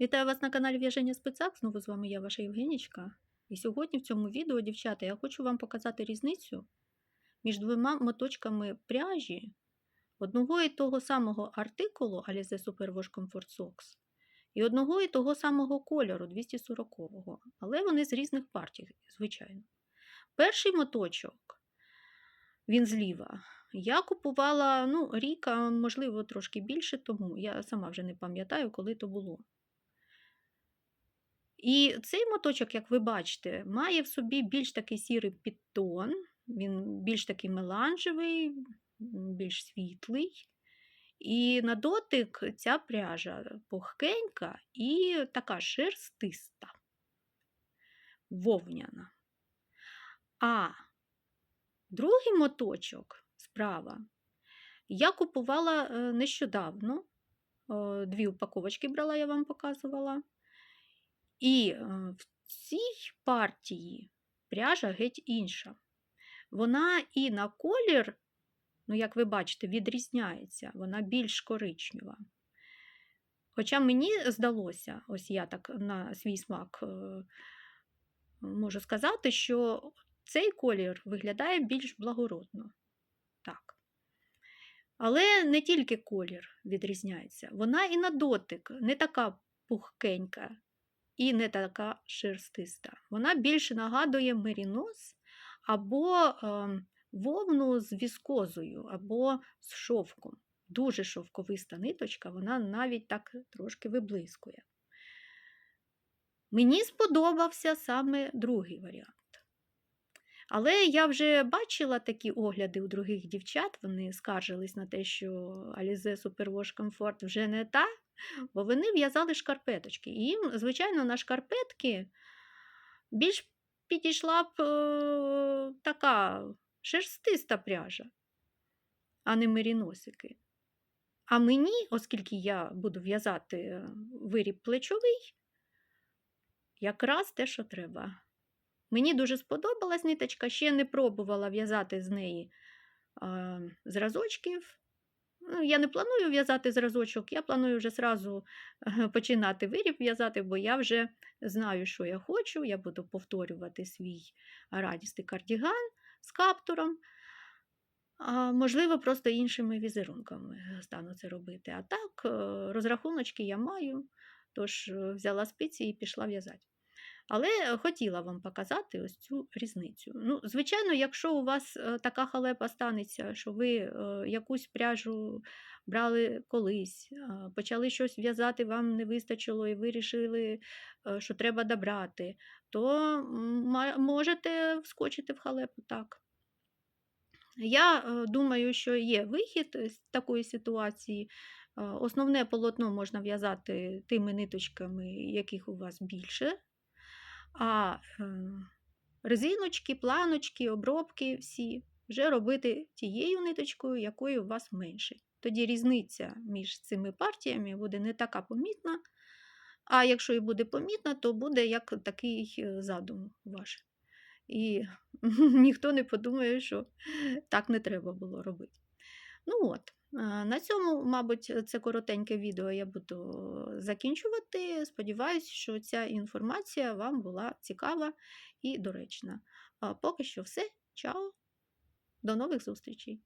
Вітаю вас на каналі В'яження Спецак. Знову з вами я, ваша Євгенічка. І сьогодні в цьому відео, дівчата, я хочу вам показати різницю між двома моточками пряжі одного і того самого артикулу Alize Superwash Comfort Socks і одного і того самого кольору 240-го, але вони з різних партій, звичайно. Перший моточок, він зліва. Я купувала ну, рік, а можливо, трошки більше тому. Я сама вже не пам'ятаю, коли то було. І цей моточок, як ви бачите, має в собі більш такий сірий підтон, він більш такий меланжевий, більш світлий. І на дотик ця пряжа пухкенька і така шерстиста, вовняна. А другий моточок справа я купувала е, нещодавно. Е, Дві упаковочки брала, я вам показувала. І е, в цій партії пряжа геть інша. Вона і на колір, ну, як ви бачите, відрізняється, вона більш коричнева. Хоча мені здалося, ось я так на свій смак е, можу сказати, що цей колір виглядає більш благородно. Так. Але не тільки колір відрізняється, вона і на дотик не така пухкенька і не така шерстиста. Вона більше нагадує мерінос або е, вовну з віскозою, або з шовком. Дуже шовковиста ниточка, вона навіть так трошки виблискує. Мені сподобався саме другий варіант. Але я вже бачила такі огляди у других дівчат, вони скаржились на те, що Alize Superwash Comfort вже не та, бо вони в'язали шкарпеточки. І їм, звичайно, на шкарпетки більш підійшла б е, така шерстиста пряжа, а не меріносики. А мені, оскільки я буду в'язати виріб плечовий, якраз те, що треба. Мені дуже сподобалась ниточка, ще не пробувала в'язати з неї е, зразочків. Ну, Я не планую в'язати зразочок, я планую вже зразу починати виріб в'язати, бо я вже знаю, що я хочу. Я буду повторювати свій радістий кардіган з каптуром. А, Можливо, просто іншими візерунками стану це робити. А так, е, розрахуночки я маю, тож взяла спиці і пішла в'язати. Але хотіла вам показати ось цю різницю. Ну, Звичайно, якщо у вас е, така халепа станеться, що ви е, якусь пряжу брали колись, почали щось в'язати, вам не вистачило, і вирішили, е, що треба добрати, то можете вскочити в халепу так. Я думаю, що є вихід з такої ситуації. Основне полотно можна в'язати тими ниточками, яких у вас більше. А резиночки, планочки, обробки всі вже робити тією ниточкою, якої у вас менше. Тоді різниця між цими партіями буде не така помітна. А якщо і буде помітна, то буде як такий е, задум ваш. І ніхто не подумає, що так не треба було робити. Ну от, на цьому, мабуть, це коротеньке відео я буду закінчувати. Сподіваюсь, що ця інформація вам була цікава і доречна. Поки що все. Чао! До нових зустрічей!